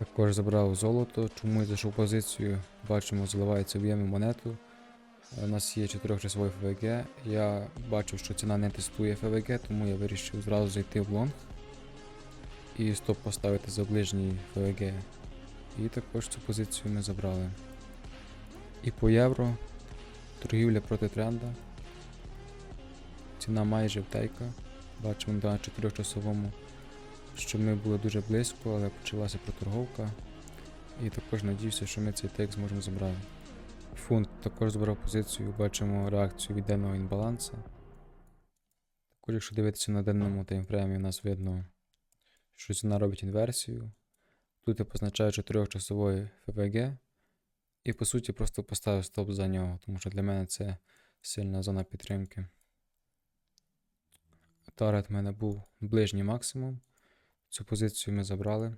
Також забрав золото, чому я зайшов позицію, бачимо, заливається об'єми монету. У нас є 4-часовий ФВГ. Я бачив, що ціна не тестує ФВГ, тому я вирішив зразу зайти в лонг і стоп поставити за ближній ФВГ. І також цю позицію ми забрали. І по євро торгівля проти тренда. Ціна майже втейка. Бачимо на 4-часовому, що ми були дуже близько, але почалася проторговка. І також надіюся, що ми цей тейк зможемо забрати. Фунт також збирав позицію, бачимо реакцію від денного інбаланса. Також, якщо дивитися на денному таймфреймі, у нас видно, що ціна робить інверсію. Тут я позначаю 4-часовий ФВГ. І по суті просто поставив стоп за нього, тому що для мене це сильна зона підтримки. Таргет в мене був ближній максимум. Цю позицію ми забрали.